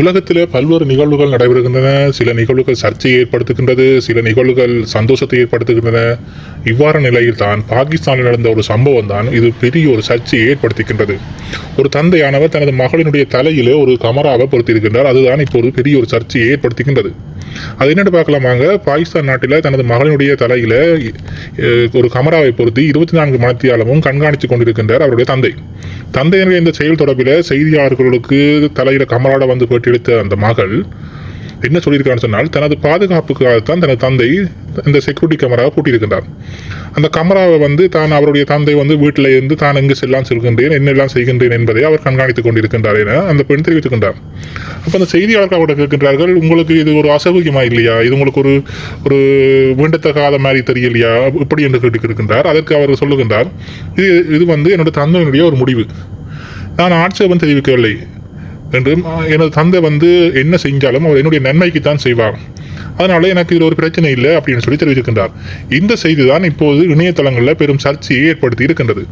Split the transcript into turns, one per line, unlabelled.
உலகத்தில் பல்வேறு நிகழ்வுகள் நடைபெறுகின்றன. சில நிகழ்வுகள் சர்ச்சையை ஏற்படுத்துகின்றது சில நிகழ்வுகள் சந்தோஷத்தை ஏற்படுத்துகின்றன. இவ்வாறு நிலையில் தான் பாகிஸ்தானில் நடந்த ஒரு சம்பவம் தான் இது பெரிய ஒரு சர்ச்சையை ஏற்படுத்துகின்றது. ஒரு தந்தையானவர் தனது மகளினுடைய தலையிலே ஒரு கமராவை பொருத்தியிருக்கின்றார். அதுதான் இப்போது பெரிய ஒரு சர்ச்சையை ஏற்படுத்துகின்றது. அது என்னென்னு பார்க்கலாமாங்க? பாகிஸ்தான் நாட்டில் தனது மகளினுடைய தலையில ஒரு கமராவை பொருத்தி இருபத்தி நான்கு மணத்தியாலமும் கண்காணித்து கொண்டிருக்கின்றார் அவருடைய தந்தை. தந்தையினுடைய இந்த செயல் தொடர்பில் செய்தியாளர்களுக்கு தலையில் கமராட வந்து போட்டியெடுத்த அந்த மகள் என்ன சொல்லியிருக்கான்னு சொன்னால் தனது பாதுகாப்புக்காகத்தான் தனது தந்தை இந்த செக்யூரிட்டி கேமராவை பூட்டியிருக்கின்றார் அந்த கேமராவை வந்து தான் அவருடைய தந்தை வந்து வீட்டில் இருந்து தான் எங்கு செல்லாம் செல்கின்றேன் என்னெல்லாம் செய்கின்றேன் என்பதை அவர் கண்காணித்துக் கொண்டிருக்கின்றார் என அந்த பெண் தெரிவித்துக்கின்றார் அப்போ அந்த செய்தியாளர்கள் அவர்கிட்ட கேட்கின்றார்கள் உங்களுக்கு இது ஒரு அசௌகியமாக இல்லையா? இது உங்களுக்கு ஒரு ஒரு வேண்டத்தகாத மாதிரி தெரியலையா? இப்படி என்று கேட்டுக்கிருக்கின்றார் அதற்கு அவர் சொல்லுகின்றார் இது இது வந்து என்னோட தந்தையினுடைய ஒரு முடிவு. நான் ஆட்சேபம் தெரிவிக்கவில்லை. என்று எனது தந்தை வந்து என்ன செஞ்சாலும் அவர் என்னுடைய நன்மைக்கு தான் செய்வார். அதனால எனக்கு இதில் ஒரு பிரச்சனை இல்லை அப்படின்னு சொல்லி தெரிவித்திருக்கின்றார். இந்த செய்தி தான் இப்போது இணையதளங்களில் பெரும் சர்ச்சையை ஏற்படுத்தி இருக்கின்றது.